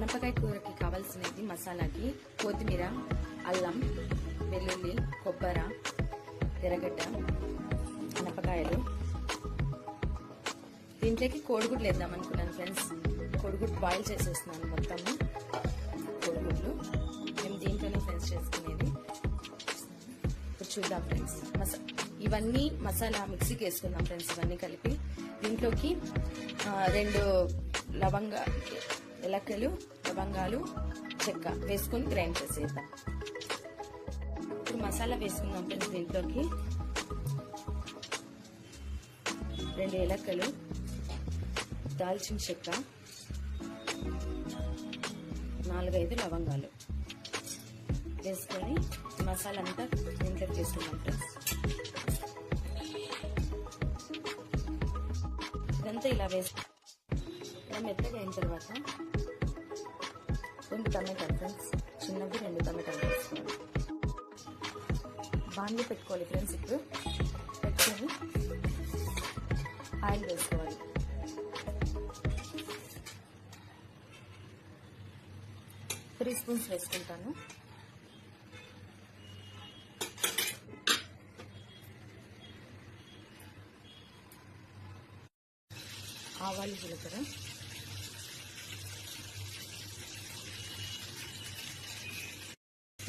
అనపకాయ కూరకి కావాల్సినది మసాలాకి కొత్తిమీర అల్లం వెల్లుల్లి కొబ్బరి ఎర్రగడ్డ అనపకాయలు దీంట్లోకి కోడిగుడ్లు వేద్దాం అనుకున్నాను ఫ్రెండ్స్. కోడిగుడ్డు బాయిల్ చేసేస్తున్నాను మొత్తము కోడిగుడ్లు మేము దీంట్లోనే ఫ్రెండ్స్ చేసుకునేది. ఇప్పుడు చూద్దాం ఫ్రెండ్స్. మసా ఇవన్నీ మసాలా మిక్సీకి వేసుకుందాం ఫ్రెండ్స్ ఇవన్నీ కలిపి. దీంట్లోకి రెండు లవంగా ఎలకలు లవంగాలు చెక్క వేసుకొని గ్రైండ్ చేసేద్దాం. ఇప్పుడు మసాలా వేసుకుందాం ఫ్రెండ్స్ దీంట్లోకి. రెండు ఎలకలు దాల్చిన చెక్క నాలుగైదు లవంగాలు వేసుకొని మసాలా అంతా దీంట్లోకి వేసుకున్నాం ఫ్రెండ్స్. ఇదంతా ఇలా వేసి ఇలా మెత్తగా అయిన తర్వాత రెండు టమాటాలు ఫ్రెండ్స్ చిన్నవి రెండు టమాటాలు వేసుకోవాలి. బాండ్లు పెట్టుకోవాలి ఫ్రెండ్స్ ఇప్పుడు. పెట్టుకొని ఆయిల్ వేసుకోవాలి. త్రీ స్పూన్స్ వేసుకుంటాను. ఆవాలు జీలకర్ర.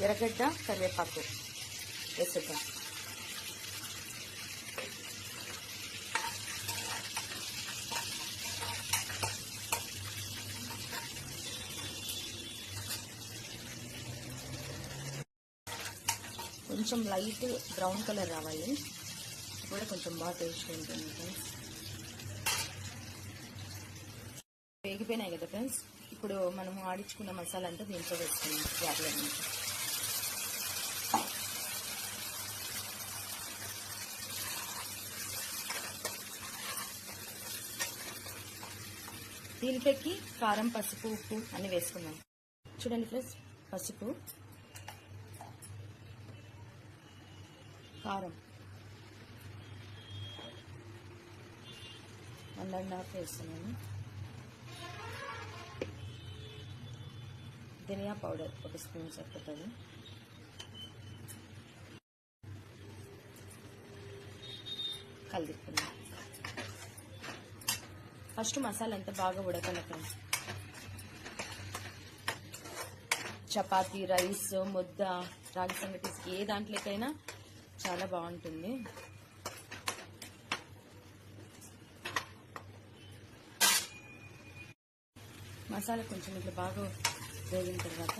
ఎర్రగడ్డ కరివేపాకు వేసేద్దాం కొంచెం లైట్ బ్రౌన్ కలర్ రావాలి. కూడా కొంచెం బాగా టేస్ట్ ఉంటుంది ఫ్రెండ్స్. వేగిపోయినాయి కదా ఫ్రెండ్స్. ఇప్పుడు మనం ఆడించుకున్న మసాలా అంతా దీంట్లో వేసుకున్నాం వాటిలో దీనిపైకి కారం పసుపు ఉప్పు అన్ని వేసుకున్నాం చూడండి ఫ్రెండ్స్ పసుపు కారం. వన్ అండ్ హాఫ్ వేస్తున్నాను. ధనియా పౌడర్ ఒక స్పూన్ సరిపోతుంది. కలిదిప్పుకుందాం ఫస్ట్ మసాలా అంతా బాగా ఉడకాలి ఫ్రెండ్స్ రైస్ ముద్ద రాగి సంగటి ఏ దాంట్లోకైనా చాలా బాగుంటుంది. మసాలా కొంచెం ఇట్లా బాగా వేగిన తర్వాత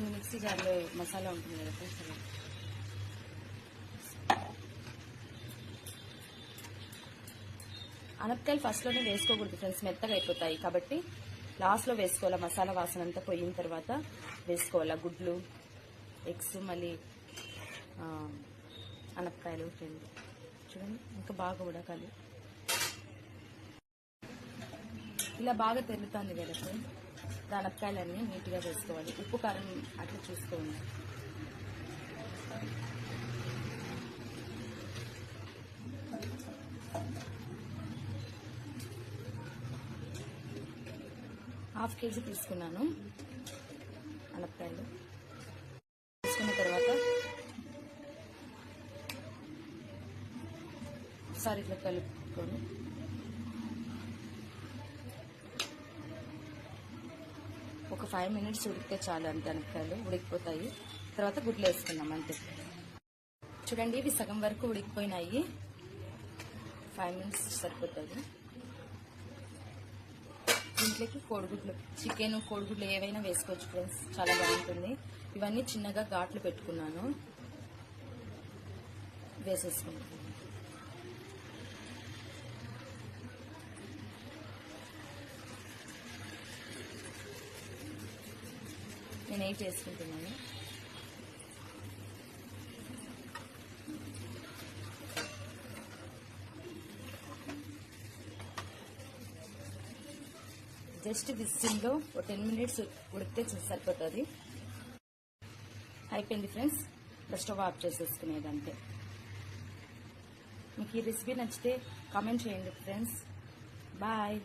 కొన్ని మిక్సీ జార్లో మసాలా ఉంటుంది కదా ఫ్రెండ్స్ అనపకాయలు ఫస్ట్లోనే వేసుకోకూడదు ఫ్రెండ్స్ మెత్తగా అయిపోతాయి కాబట్టి లాస్ట్లో వేసుకోవాలి మసాలా వాసన అంతా పోయిన తర్వాత వేసుకోవాలి గుడ్లు ఎగ్స్ మళ్ళీ అనపకాయలు రెండు చూడండి ఇంకా బాగా ఉడకాలి. ఇలా బాగా తెలుతుంది కదా ఫ్రెండ్స్. అనపకాయలన్నీ నీట్గా వేసుకోవాలి ఉప్పు కారం అట్లా చూసుకోండి. హాఫ్ కేజీ తీసుకున్నాను అనపకాయలు తీసుకున్న తర్వాత ఒకసారి ఇట్లా కలుపుకొని ఫైవ్ మినిట్స్ ఉడికితే చాలు అంతే అనపకాయలు ఉడికిపోతాయి. తర్వాత గుడ్లు వేసుకున్నాం అంతే. చూడండి ఇవి సగం వరకు ఉడికిపోయినాయి. ఫైవ్ మినిట్స్ సరిపోతుంది. దీంట్లోకి కోడిగుడ్లు చికెన్ కోడిగుడ్లు ఏవైనా వేసుకోవచ్చు ఫ్రెండ్స్ చాలా బాగుంటుంది. ఇవన్నీ చిన్నగా ఘాట్లు పెట్టుకున్నాను. వేసేసుకుంటాను నేను ఎయిట్ వేసుకుంటున్నాను జస్ట్ విస్టింగ్లో ఒక టెన్ మినిట్స్ ఉడికితే సరిపోతుంది. అయిపోయింది ఫ్రెండ్స్ స్టవ్ ఆఫ్ చేసేసుకునేది అంతే మీకు ఈ రెసిపీ నచ్చితే కామెంట్ చేయండి ఫ్రెండ్స్ బాయ్